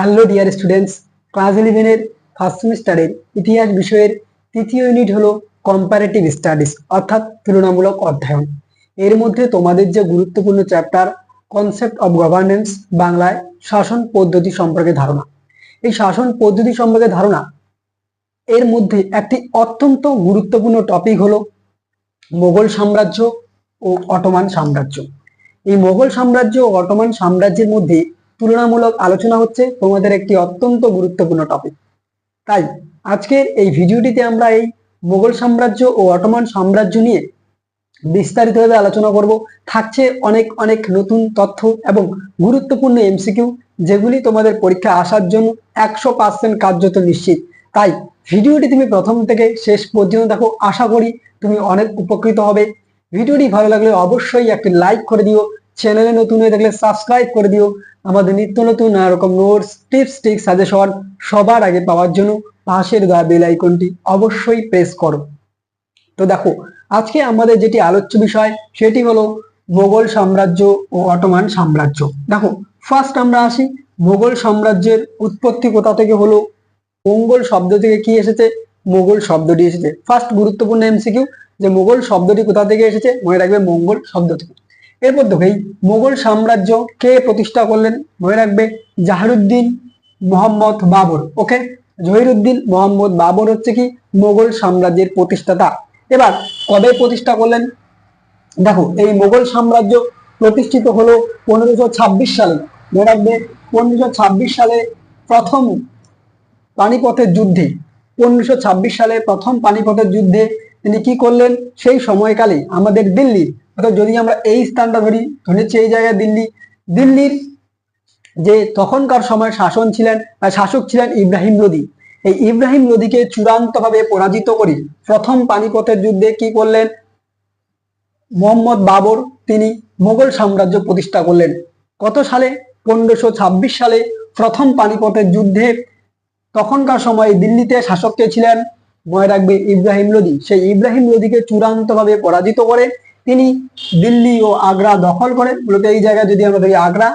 Hello dear students, class ইলেভেনের first সেমিস্টারের ইতিহাস বিষয়ের তৃতীয় ইউনিট হলো কম্পারেটিভ স্টাডিজ অর্থাৎ তুলনামূলক অধ্যয়ন। এর মধ্যে তোমাদের যে গুরুত্বপূর্ণ চ্যাপ্টার কনসেপ্ট অফ গভর্নেন্স বাংলায় শাসন পদ্ধতি সম্পর্কে ধারণা। এই শাসন পদ্ধতি সম্পর্কে ধারণা, এর মধ্যে একটি অত্যন্ত গুরুত্বপূর্ণ টপিক হলো মোগল সাম্রাজ্য ও অটোমান সাম্রাজ্য। এই মোগল সাম্রাজ্য ও অটোমান সাম্রাজ্যের মধ্যে তুলনামূলক আলোচনা হচ্ছে তোমাদের একটি অত্যন্ত গুরুত্বপূর্ণ টপিক তাই আজকের এই ভিডিওটিতে আমরা এই মোগল সাম্রাজ্য ও অটোমান সাম্রাজ্য নিয়ে বিস্তারিতভাবে আলোচনা করব। থাকছে অনেক অনেক নতুন তথ্য এবং গুরুত্বপূর্ণ এমসিকিউ যেগুলি তোমাদের পরীক্ষা আসার জন্য একশো পার্সেন্ট কার্যত নিশ্চিত। তাই ভিডিওটি তুমি প্রথম থেকে শেষ পর্যন্ত দেখো। আশা করি তুমি অনেক উপকৃত হবে। ভিডিওটি ভালো লাগলে অবশ্যই একটি লাইক করে দিও। চ্যানেলে নতুন হয়ে থাকলে সাবস্ক্রাইব করে দিও। আমাদের নিত্য নতুন নানা রকম নোটস টিপস টিক সাজেশন সবার আগে পাওয়ার জন্য পাশের দেওয়া বেল আইকনটি অবশ্যই প্রেস করো। তো দেখো, আজকে আমাদের যেটি আলোচ্য বিষয়, সেটি হলো মোগল সাম্রাজ্য ও অটোমান সাম্রাজ্য। দেখো ফার্স্ট আমরা আসি, মোগল সাম্রাজ্যের উৎপত্তি কোথা থেকে হলো? মঙ্গল শব্দ থেকে কি এসেছে? মোগল শব্দটি এসেছে। ফার্স্ট গুরুত্বপূর্ণ এমসিকিউ যে মোগল শব্দটি কোথা থেকে এসেছে? মনে রাখবে মঙ্গল শব্দ থেকে। এরপর দেখো এই মোগল সাম্রাজ্য কে প্রতিষ্ঠা করলেন মনে রাখবে? জাহারুদ্দিন মোহাম্মদ বাবর। ওকে জহিরুদ্দিন মোহাম্মদ বাবর হচ্ছে কি মোগল সাম্রাজ্যের প্রতিষ্ঠাতা। এবার কবে প্রতিষ্ঠা করলেন? দেখো, এই মোগল সাম্রাজ্য প্রতিষ্ঠিত হলো পনেরোশো ছাব্বিশ সালে। মনে রাখবে, পনেরোশো ছাব্বিশ সালে প্রথম পানিপথের যুদ্ধে, পনেরোশো ছাব্বিশ সালে প্রথম পানিপথের যুদ্ধে তিনি কি করলেন? সেই সময়কালে আমাদের দিল্লি, অর্থাৎ যদি আমরা এই স্থানটা ধরি ধরে এই জায়গায় দিল্লি। দিল্লির যে তখনকার সময় শাসন ছিলেন শাসক ছিলেন ইব্রাহিম লোদি এই ইব্রাহিম লোদিকে চূড়ান্তভাবে পরাজিত করে প্রথম পানিপথের যুদ্ধে কি করলেন? মোহাম্মদ বাবর, তিনি মোগল সাম্রাজ্য প্রতিষ্ঠা করলেন। কত সালে? পনেরোশো সালে প্রথম পানিপথের যুদ্ধে তখনকার সময় দিল্লিতে শাসক কে ছিলেন? মনে রাখবে ইব্রাহিম লোদি। সেই ইব্রাহিম লোদিকে চূড়ান্তভাবে পরাজিত করে তিনি দিল্লি ও আগ্রা দখল করে। মূলত এই জায়গায় যদি আমরা দেখি আগ্রা,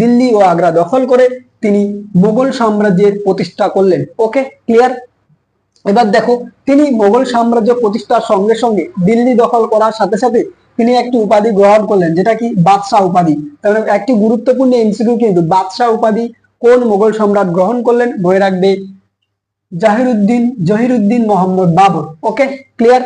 দিল্লি ও আগ্রা দখল করে তিনি মোগল সাম্রাজ্যের প্রতিষ্ঠা করলেন। ওকে ক্লিয়ার এবার দেখো, তিনি মোগল সাম্রাজ্য প্রতিষ্ঠার সঙ্গে সঙ্গে দিল্লি দখল করার সাথে সাথে তিনি একটি উপাধি গ্রহণ করলেন, যেটা কি? বাদশাহ উপাধি। তাহলে একটি গুরুত্বপূর্ণ এমসিকিউ কিন্তু বাদশাহ উপাধি কোন মোগল সম্রাট গ্রহণ করলেন মনে রাখবে জাহিরুদ্দিন, জহিরুদ্দিন মোহাম্মদ বাবর। ওকে ক্লিয়ার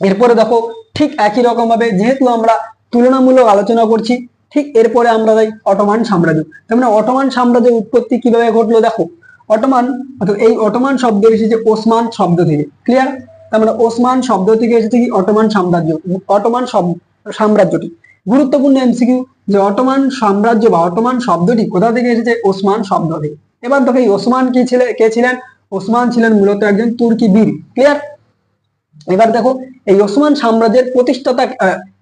এরপরে দেখো, ঠিক একই রকম ভাবে যেহেতু আমরা তুলনামূলক আলোচনা করছি, ঠিক এরপরে আমরা যাই অটোমান সাম্রাজ্য। তার মানে অটোমান সাম্রাজ্যের উৎপত্তি কীভাবে ঘটলো দেখো, অটোমান, অর্থাৎ এই অটোমান শব্দ এসেছে ওসমান শব্দ থেকে ক্লিয়ার তার মানে ওসমান শব্দ থেকে এসেছে কি? অটোমান সাম্রাজ্য, অটোমান সাম্রাজ্যটি। গুরুত্বপূর্ণ এমসিকিউ যে অটোমান সাম্রাজ্য বা অটোমান শব্দটি কোথা থেকে এসেছে? ওসমান শব্দ থেকে। এবার দেখো ওসমান কি ছিলেন কে ছিলেন? ওসমান ছিলেন মূলত একজন তুর্কি বীর ক্লিয়ার এবার দেখো, এই ওসমান সাম্রাজ্যের প্রতিষ্ঠাতা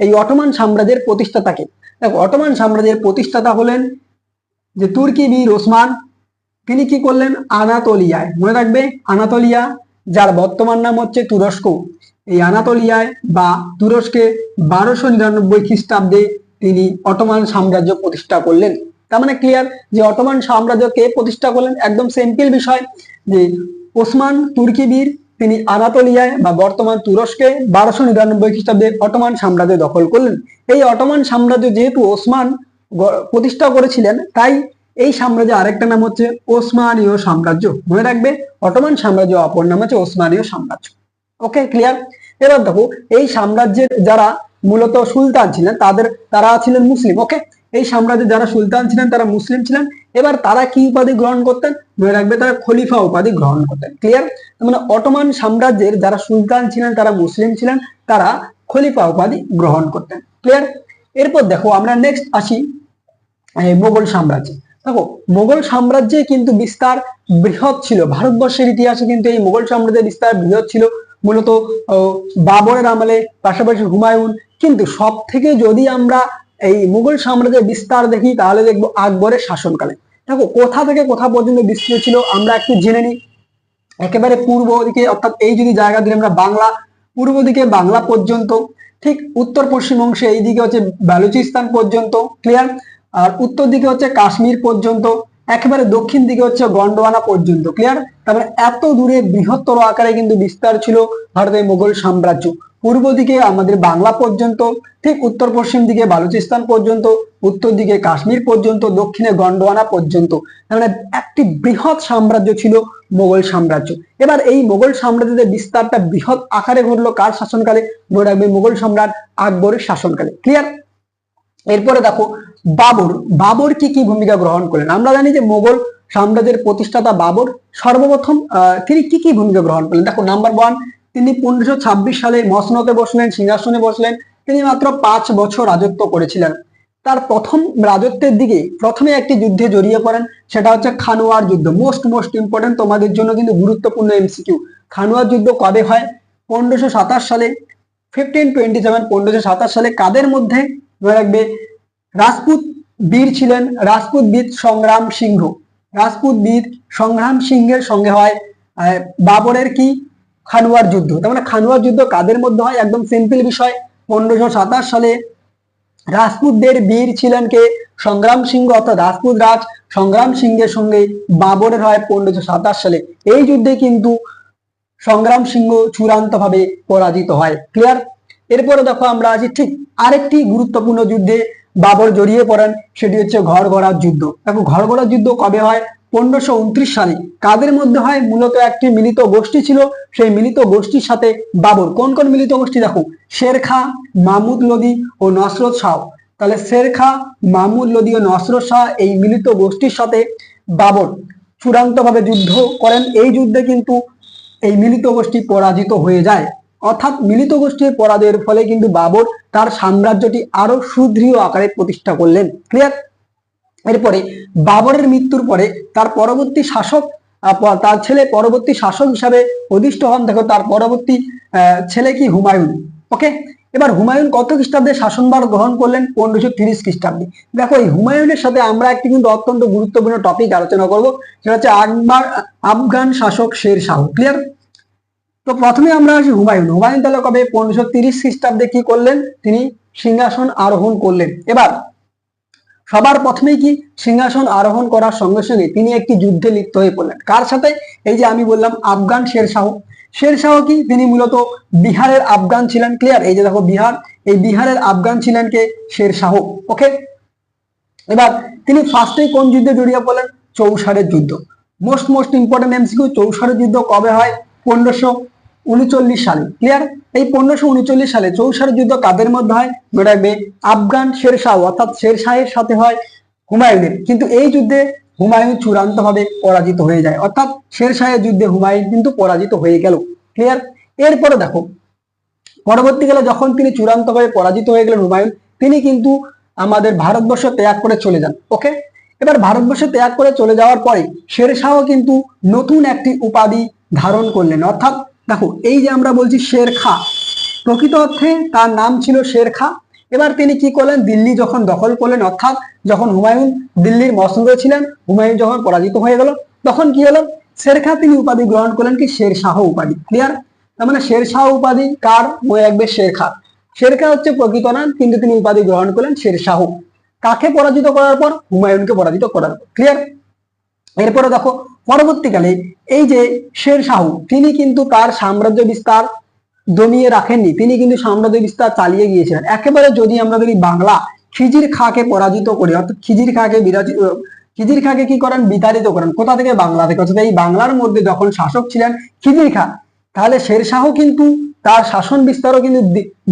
এই অটোমান সাম্রাজ্যের প্রতিষ্ঠাতাকে দেখো, অটোমান সাম্রাজ্যের প্রতিষ্ঠাতা হলেন যে তুর্কি বীর ওসমান। তিনি কি করলেন? আনাতোলিয়ায়। মনে রাখবে, আনাতোলিয়া, যার বর্তমান নাম হচ্ছে তুরস্ক। এই আনাতোলিয়ায় বা তুরস্কে বারোশো নিরানব্বই খ্রিস্টাব্দে তিনি অটোমান সাম্রাজ্য প্রতিষ্ঠা করলেন। তার মানে ক্লিয়ার যে অটোমান সাম্রাজ্য কে প্রতিষ্ঠা করলেন একদম সিম্পল বিষয়, যে ওসমান তুর্কি বীর তিনি আনাতোলিয়ায় বা বর্তমান তুরস্কে বারোশো নিরানব্বই খ্রিস্টাব্দে অটোমান সাম্রাজ্য দখল করলেন। এই অটোমান সাম্রাজ্য যেহেতু ওসমান প্রতিষ্ঠা করেছিলেন, তাই এই সাম্রাজ্যের আরেকটা নাম হচ্ছে ওসমানীয় সাম্রাজ্য। মনে রাখবে, অটোমান সাম্রাজ্য অপর নাম হচ্ছে ওসমানীয় সাম্রাজ্য। ওকে ক্লিয়ার এবার দেখো, এই সাম্রাজ্যের যারা মূলত সুলতান ছিলেন, তাদের, তারা ছিলেন মুসলিম ওকে এই সাম্রাজ্যের যারা সুলতান ছিলেন, তারা মুসলিম ছিলেন, এবার তারা কি উপাধি গ্রহণ করতেন? মনে রাখবে তারা খলিফা উপাধি গ্রহণ করতেন ক্লিয়ার মানে অটোমান সাম্রাজ্যের যারা সুলতান ছিলেন, তারা মুসলিম ছিলেন, তারা খলিফা উপাধি গ্রহণ করতেন ক্লিয়ার এরপর দেখো, আমরা নেক্সট আসি মোগল সাম্রাজ্যে। দেখো, মোগল সাম্রাজ্যে কিন্তু বিস্তার বৃহৎ ছিল, ভারতবর্ষের ইতিহাসে কিন্তু এই মোগল সাম্রাজ্যের বিস্তার বৃহৎ ছিল, মূলত বাবরের আমলে, পাশাপাশি হুমায়ুন, কিন্তু সব থেকে যদি আমরা এই মুঘল সাম্রাজ্যের বিস্তার দেখি, তাহলে দেখব আকবরের শাসনকালে। দেখো, কোথা থেকে কোথা পর্যন্ত বিস্তৃত ছিল, আমরা একটু জেনে নিই। একেবারে পূর্ব দিকে, অর্থাৎ এই যদি জায়গা দিলে আমরা বাংলা, পূর্ব দিকে বাংলা পর্যন্ত, ঠিক উত্তর পশ্চিম অংশে, এই দিকে হচ্ছে বালুচিস্তান পর্যন্ত ক্লিয়ার আর উত্তর দিকে হচ্ছে কাশ্মীর পর্যন্ত, একেবারে দক্ষিণ দিকে হচ্ছে গন্ডোয়ানা পর্যন্ত ক্লিয়ার তারপরে এত দূরে বৃহত্তর আকারে কিন্তু বিস্তার ছিল ভারতের মোগল সাম্রাজ্য। পূর্ব দিকে আমাদের বাংলা পর্যন্ত, ঠিক উত্তর পশ্চিম দিকে বালুচিস্তান পর্যন্ত, উত্তর দিকে কাশ্মীর পর্যন্ত, দক্ষিণে গন্ডোয়ানা পর্যন্ত। মানে একটি বৃহৎ সাম্রাজ্য ছিল মোগল সাম্রাজ্য। এবার এই মোগল সাম্রাজ্যের বিস্তারটা বৃহৎ আকারে ঘটলো কার শাসনকালে? মনে রাখবে মোগল সম্রাট আকবরের শাসনকালে। ক্লিয়ার এরপরে দেখো, বাবর। বাবর কি কি ভূমিকা গ্রহণ করলেন? আমরা জানি যে মোগল সাম্রাজ্যের প্রতিষ্ঠাতা বাবর সর্বপ্রথম তিনি কি কি ভূমিকা গ্রহণ করলেন? দেখো নাম্বার ওয়ান তিনি পনেরোশো সালে মসনতে বসলেন, সিংহাসনে বসলেন। তিনি মাত্র পাঁচ বছর রাজত্ব করেছিলেন। তার প্রথম রাজত্বের দিকে প্রথমে একটি যুদ্ধে জড়িয়ে পড়েন, সেটা হচ্ছে খানোয়ার যুদ্ধ। মোস্ট মোস্ট ইম্পর্টেন্ট তোমাদের জন্য কিন্তু গুরুত্বপূর্ণ এমসিকিউ খানোয়ার যুদ্ধ কবে হয়? পনেরোশো সাতাশ সালে ফিফটিন টোয়েন্টি সেভেন পনেরোশো সাতাশ সালে কাদের মধ্যে? মনে রাখবে, রাজপুত বীর ছিলেন রাজপুত বীর সংগ্রাম সিংহ। রাজপুত বীর সংগ্রাম সিংহের সঙ্গে হয় বাবরের কি? খানুয়ার যুদ্ধ। তার মানে খানুয়ার যুদ্ধ কাদের মধ্যে হয়? একদম সিম্পল বিষয়। পনেরোশো সাতাশ সালে রাজপুতদের বীর ছিলেন কে? সংগ্রাম সিংহ, অর্থাৎ রাজপুত রাজ সংগ্রাম সিংহের সঙ্গে বাবরের হয় পনেরোশো সাতাশ সালে। এই যুদ্ধে কিন্তু সংগ্রাম সিংহ চূড়ান্ত ভাবে পরাজিত হয়। ক্লিয়ার এরপরে দেখো আমরা আছি ঠিক আরেকটি গুরুত্বপূর্ণ যুদ্ধে বাবর জড়িয়ে পড়েন, সেটি হচ্ছে ঘরগড়ার যুদ্ধ। দেখো ঘরগড়ার যুদ্ধ কবে হয়? পনেরোশো সালে। কাদের মধ্যে হয়? মূলত একটি মিলিত গোষ্ঠী ছিল। সেই মিলিত গোষ্ঠীর সাথে বাবর। কোন কোন মিলিত গোষ্ঠী দেখো? শেরখা মাহমুদ লোদি ও নসরত শাহ। তাহলে শেরখা মাহমুদ লোদি ও নসরত শাহ এই মিলিত গোষ্ঠীর সাথে বাবর চূড়ান্তভাবে যুদ্ধ করেন। এই যুদ্ধে কিন্তু এই মিলিত গোষ্ঠী পরাজিত হয়ে যায়। অর্থাৎ মিলিত গোষ্ঠীর পরাজয়ের ফলে কিন্তু বাবর তার সাম্রাজ্যটি আরও সুদৃঢ় আকারে প্রতিষ্ঠা করলেন। ক্লিয়ার এরপরে বাবরের মৃত্যুর পরে তার পরবর্তী শাসক তার ছেলে পরবর্তী শাসক হিসাবে অধিষ্ঠ হন। দেখো, তার পরবর্তী ছেলে কি? হুমায়ুন। ওকে এবার হুমায়ুন কত খ্রিস্টাব্দে শাসনভার গ্রহণ করলেন? পনেরোশো তিরিশ খ্রিস্টাব্দে। দেখো, এই হুমায়ুনের সাথে আমরা একটি কিন্তু অত্যন্ত গুরুত্বপূর্ণ টপিক আলোচনা করব। সেটা হচ্ছে আকবর, আফগান শাসক শের শাহ। ক্লিয়ার তো প্রথমে আমরা আসি হুমায়ুন। হুমায়ুন তাহলে কবে? পনেরোশো তিরিশ খ্রিস্টাব্দে কি করলেন? তিনি সিংহাসন আরোহণ করলেন। এবার সবার প্রথমেই কি সিংহাসন আরোহণ করার সঙ্গে সঙ্গে তিনি একটি যুদ্ধে লিপ্ত হয়ে পড়লেন। কার সাথে? এই যে আমি বললাম আফগান শের শাহ শের শাহ কি? তিনি মূলত বিহারের আফগান ছিলেন ক্লিয়ার এই যে দেখো বিহার, এই বিহারের আফগান ছিলেন কে? শের শাহ ওকে এবার তিনি ফার্স্টেই কোন যুদ্ধে জড়িয়ে পড়লেন? চৌসারের যুদ্ধ। মোস্ট মোস্ট ইম্পর্টেন্ট এমসিকিউ চৌসারের যুদ্ধ কবে হয়? পনেরোশো উনচল্লিশ সালে। ক্লিয়ার এই পনেরোশো উনচল্লিশ সালে চৌসারের যুদ্ধ কাদের মধ্যে হয়? মনে রাখবে আফগান শের শাহ অর্থাৎ শের শাহের সাথে হয় হুমায়ুনের। কিন্তু এই যুদ্ধে হুমায়ুন চূড়ান্ত ভাবে পরাজিত হয়ে যায়। অর্থাৎ শের শাহের যুদ্ধে হুমায়ুন কিন্তু পরাজিত হয়ে গেল। ক্লিয়ার এরপরে দেখো, পরবর্তীকালে যখন তিনি চূড়ান্তভাবে পরাজিত হয়ে গেলেন হুমায়ুন, তিনি কিন্তু আমাদের ভারতবর্ষ ত্যাগ করে চলে যান। ওকে এবার ভারতবর্ষ ত্যাগ করে চলে যাওয়ার পরে শের শাহ কিন্তু নতুন একটি উপাধি ধারণ করলেন। অর্থাৎ দেখো, এই যে আমরা বলছি শের খা প্রকৃত অর্থে তার নাম ছিল শের খা এবার তিনি কি করলেন? দিল্লি যখন দখল করলেন, অর্থাৎ যখন হুমায়ুন দিল্লির মসনদে ছিলেন, হুমায়ুন যখন পরাজিত হয়ে গেল, তখন কি হলো? শের খা তিনি উপাধি গ্রহণ করলেন কি? শের শাহ উপাধি। ক্লিয়ার তার মানে শের শাহ উপাধি কার? মনে রাখবে শের খা শের খা হচ্ছে প্রকৃত নাম, কিন্তু তিনি উপাধি গ্রহণ করলেন শের শাহ কাকে পরাজিত করার পর? হুমায়ুনকে পরাজিত করার পর। ক্লিয়ার এরপরে দেখো পরবর্তীকালে এই যে শের শাহ, তিনি কিন্তু তার সাম্রাজ্য বিস্তার দমিয়ে রাখেননি। তিনি কিন্তু সাম্রাজ্য বিস্তার চালিয়ে গিয়েছিলেন। একেবারে যদি আমরা বলি বাংলা খিজির খাকে পরাজিত করি, অর্থাৎ খিজির খাকে বিরাজিত খিজির খাকে কি করেন? বিতাড়িত করেন। কোথা থেকে? বাংলা থেকে। অর্থাৎ এই বাংলার মধ্যে যখন শাসক ছিলেন খিজির খা, তাহলে শের শাহ কিন্তু তার শাসন বিস্তারও কিন্তু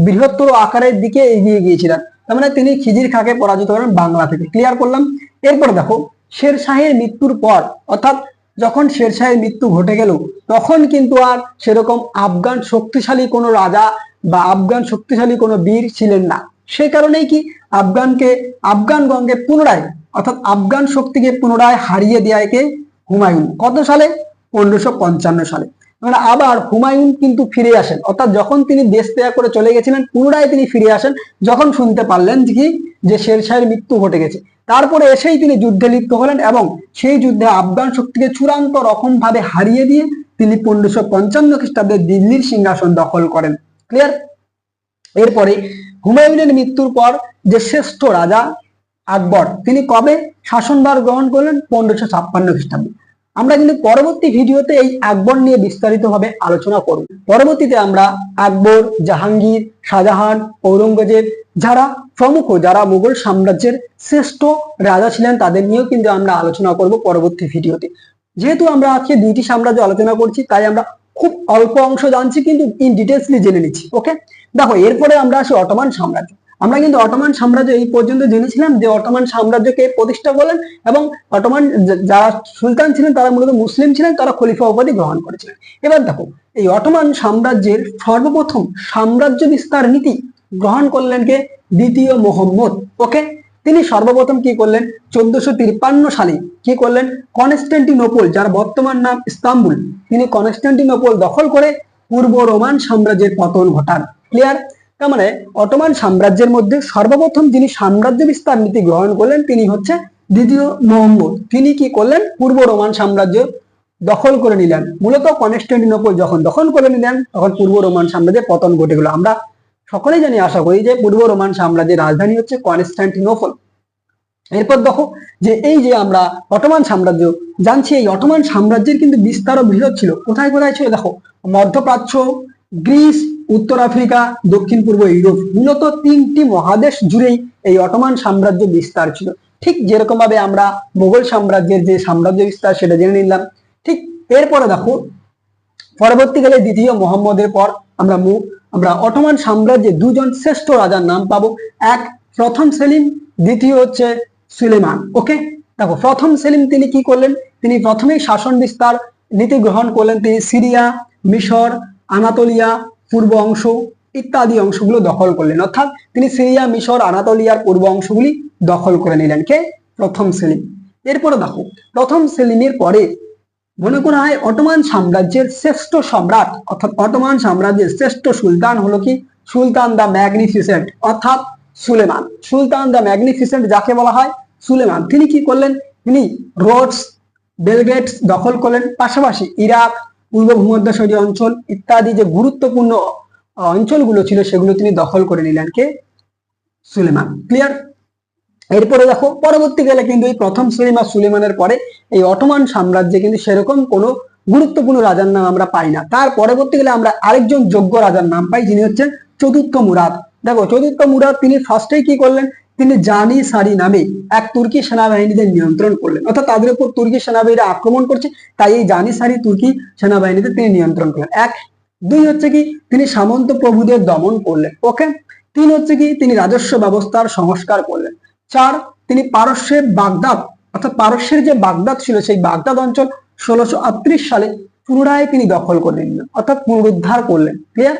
বৃহত্তর আকারের দিকে এগিয়ে গিয়েছিলেন। তার মানে তিনি খিজির খাকে পরাজিত করেন বাংলা থেকে। ক্লিয়ার করলাম? এরপর দেখো, শের শাহের মৃত্যুর পর, অর্থাৎ যখন শেরশাহের মৃত্যু ঘটে গেল, তখন কিন্তু আর সেরকম আফগান শক্তিশালী কোনো রাজা বা আফগান শক্তিশালী কোনো বীর ছিলেন না। সে কারণেই কি আফগানকে, আফগানগণকে পুনরায়, অর্থাৎ আফগান শক্তিকে পুনরায় হারিয়ে দেয় কে হুমায়ুন, কত সালে? পনেরোশো পঞ্চান্ন সালে। মানে আবার হুমায়ুন কিন্তু ফিরে আসেন। অর্থাৎ যখন তিনি দেশ ত্যাগ করে চলে গেছিলেন, পুনরায় তিনি ফিরে আসেন, যখন শুনতে পারলেন যে কি যে শেরশাহের মৃত্যু ঘটে গেছে। তারপরে এসেই তিনি যুদ্ধে লিপ্ত হলেন এবং সেই যুদ্ধে আফগান শক্তিকে চূড়ান্ত রকম ভাবে হারিয়ে দিয়ে তিনি পনেরোশো পঞ্চান্ন খ্রিস্টাব্দে দিল্লির সিংহাসন দখল করেন। ক্লিয়ার এরপরে হুমায়ুনের মৃত্যুর পর যে শ্রেষ্ঠ রাজা আকবর, তিনি কবে শাসনভার গ্রহণ করলেন? পনেরোশো ছাপ্পান্ন খ্রিস্টাব্দে। আমরা কিন্তু পরবর্তী ভিডিওতে এই আকবর নিয়ে বিস্তারিতভাবে আলোচনা করব। পরবর্তীতে আমরা আকবর, জাহাঙ্গীর, শাহজাহান, ঔরঙ্গজেব যারা প্রমুখ, যারা মুঘল সাম্রাজ্যের শ্রেষ্ঠ রাজা ছিলেন তাদের নিয়েও কিন্তু আমরা আলোচনা করব পরবর্তী ভিডিওতে। যেহেতু আমরা আজকে দুইটি সাম্রাজ্য আলোচনা করছি, তাই আমরা খুব অল্প অংশ জানছি, কিন্তু ইন ডিটেলসলি জেনে নিচ্ছি ওকে দেখো, এরপরে আমরা আসি অটোমান সাম্রাজ্য। আমরা কিন্তু অটোমান সাম্রাজ্য এই পর্যন্ত জেনেছিলাম যে অটোমান সাম্রাজ্যকে প্রতিষ্ঠা করলেন এবং অটোমান যারা সুলতান ছিলেন তারা মূলত মুসলিম ছিলেন, তারা খলিফা উপাধি গ্রহণ করেছিলেন। এবার দেখো, এই অটোমান সাম্রাজ্যের সর্বপ্রথম সাম্রাজ্য বিস্তার নীতি গ্রহণ করলেন কে? দ্বিতীয় মোহাম্মদ। ওকে? তিনি সর্বপ্রথম কি করলেন? চোদ্দশো তিপ্পান্ন সালে কি করলেন? কনস্ট্যান্টিনোপল যার বর্তমান নাম ইস্তাম্বুল, তিনি কনস্ট্যান্টিনোপল দখল করে পূর্ব রোমান সাম্রাজ্যের পতন ঘটান। ক্লিয়ার তার মানে অটোমান সাম্রাজ্যের মধ্যে সর্বপ্রথম যিনি সাম্রাজ্য বিস্তার নীতি গ্রহণ করলেন তিনি হচ্ছে দ্বিতীয় মোহাম্মদ। তিনি কি করলেন? পূর্ব রোমান সাম্রাজ্য দখল করে নিলেন। মূলত কনস্ট্যান্টিনোপল যখন দখল করে নিলেন, তখন পূর্ব রোমান সাম্রাজ্যের পতন ঘটে গেল। আমরা সকলেই জানি, আশা করি, যে পূর্ব রোমান সাম্রাজ্যের রাজধানী হচ্ছে কনস্ট্যান্টিনোপল এরপর দেখো যে এই যে আমরা অটোমান সাম্রাজ্য জানছি, এই অটোমান সাম্রাজ্যের কিন্তু বিস্তার ও বৃহৎ ছিল। কোথায় কোথায় ছিল? দেখো, মধ্যপ্রাচ্য গ্রিস, উত্তর আফ্রিকা, দক্ষিণ পূর্ব ইউরোপ মূলত তিনটি মহাদেশ জুড়েই এই অটোমান সাম্রাজ্য বিস্তার ছিল। ঠিক যেরকম ভাবে আমরা মোগল সাম্রাজ্যের যে সাম্রাজ্য বিস্তার সেটা জেনে নিলাম। ঠিক এরপরে দেখো, পরবর্তীকালে দ্বিতীয় মোহাম্মদের পর আমরা আমরা অটোমান সাম্রাজ্যে দুজন শ্রেষ্ঠ রাজার নাম পাবো। এক প্রথম সেলিম, দ্বিতীয় হচ্ছে সুলেমান। ওকে? দেখো, প্রথম সেলিম তিনি কি করলেন? তিনি প্রথমেই শাসন বিস্তার নীতি গ্রহণ করলেন। তিনি সিরিয়া, মিশর আনাতোলিয়া, পূর্ব অংশ ইত্যাদি অংশগুলো দখল করলেন অর্থাৎ তিনি সিরিয়া, মিশর, আনাতোলিয়ার পূর্ব অংশগুলি দখল করে নিলেন। কে? প্রথম সেলিম এরপরে দেখো, প্রথম সেলিমের পরে মনে করা হয় অটোমান সাম্রাজ্যের শ্রেষ্ঠ সম্রাট, অর্থাৎ অটোমান সাম্রাজ্যের শ্রেষ্ঠ সুলতান হলো কি? সুলতান দ্য ম্যাগনিফিসেন্ট, অর্থাৎ সুলেমান। সুলতান দ্য ম্যাগনিফিসেন্ট যাকে বলা হয়? সুলেমান। তিনি কি করলেন? তিনি রোডস, বেলগেটস দখল করলেন। পাশাপাশি ইরাক পূর্ব ভূমধ্যসাগরীয় অঞ্চল ইত্যাদি যে গুরুত্বপূর্ণ অঞ্চলগুলো ছিল সেগুলো তিনি দখল করে নিলেন কে? সুলেমান। ক্লিয়ার এরপরে দেখো, পরবর্তীকালে কিন্তু এই প্রথম সুলেমা সুলেমানের পরে এই অটোমান সাম্রাজ্যে কিন্তু সেরকম কোনো গুরুত্বপূর্ণ রাজার নাম আমরা পাই না। তার পরবর্তীকালে আমরা আরেকজন যোগ্য রাজার নাম পাই, যিনি হচ্ছেন চতুর্থ মুরাদ। দেখো, চতুর্থ মুরাদ তিনি ফার্স্টেই কি করলেন? তিনি জানি সারি নামে এক তুর্কি সেনাবাহিনীদের নিয়ন্ত্রণ করলেন। অর্থাৎ তাদের উপর তুর্কি সেনাবাহিনীরা আক্রমণ করছে, তাই এই জানি সারি তুর্কি সেনাবাহিনীতে তিনি নিয়ন্ত্রণ করলেন। এক, দুই হচ্ছে কি, তিনি সামন্ত প্রভুদের দমন করলেন। ওকে? তিন হচ্ছে কি, তিনি রাজস্ব ব্যবস্থার সংস্কার করলেন। চার, তিনি পারস্যের বাগদাদ, অর্থাৎ পারস্যের যে বাগদাদ ছিল, সেই বাগদাদ অঞ্চল ষোলোশো সালে পুনরায় তিনি দখল করে নিলেন, অর্থাৎ পুনরুদ্ধার করলেন। ক্লিয়ার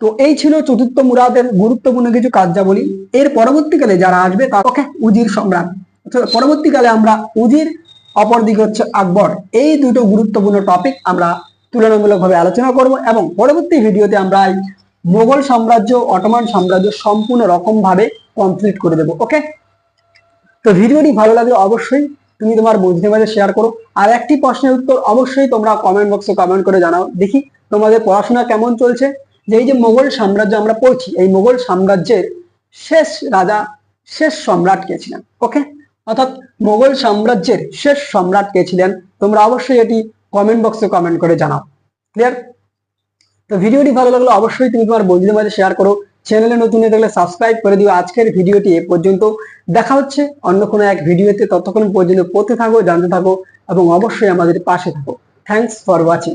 তো এই ছিল চতুর্থ মুরাদের গুরুত্বপূর্ণ কিছু কার্যাবলী। এর পরবর্তীকালে যারা আসবে তা ওকে উজির সম্রাট। পরবর্তীকালে আমরা উজির, অপরদিকে হচ্ছে আকবর। এই দুটো গুরুত্বপূর্ণ টপিক আমরা তুলনামূলকভাবে আলোচনা করব এবং পরবর্তী ভিডিওতে আমরা মোগল সাম্রাজ্য, অটোমান সাম্রাজ্য সম্পূর্ণ রকম ভাবে কমপ্লিট করে দেবো, ওকে? তো ভিডিওটি ভালো লাগলে অবশ্যই তুমি তোমার বন্ধুদের মাঝে শেয়ার করো। আর একটি প্রশ্নের উত্তর অবশ্যই তোমরা কমেন্ট বক্সে কমেন্ট করে জানাও। দেখি তোমাদের পড়াশোনা কেমন চলছে। যে এই যে মোগল সাম্রাজ্য আমরা পড়ছি, এই মোগল সাম্রাজ্যের শেষ রাজা, শেষ সম্রাট কে ছিলেন? ওকে অর্থাৎ মোগল সাম্রাজ্যের শেষ সম্রাট কে ছিলেন? তোমরা অবশ্যই এটি কমেন্ট বক্সে কমেন্ট করে জানাও। ক্লিয়ার তো ভিডিওটি ভালো লাগলে অবশ্যই তুমি তোমার বন্ধুদের মাঝে শেয়ার করো। চ্যানেলে নতুন হয়ে থাকলে সাবস্ক্রাইব করে দিও। আজকের ভিডিওটি এ পর্যন্ত। দেখা হচ্ছে অন্য কোনো এক ভিডিওতে। ততক্ষণ পর্যন্ত পড়তে থাকো, জানতে থাকো এবং অবশ্যই আমাদের পাশে থাকো। Thanks for watching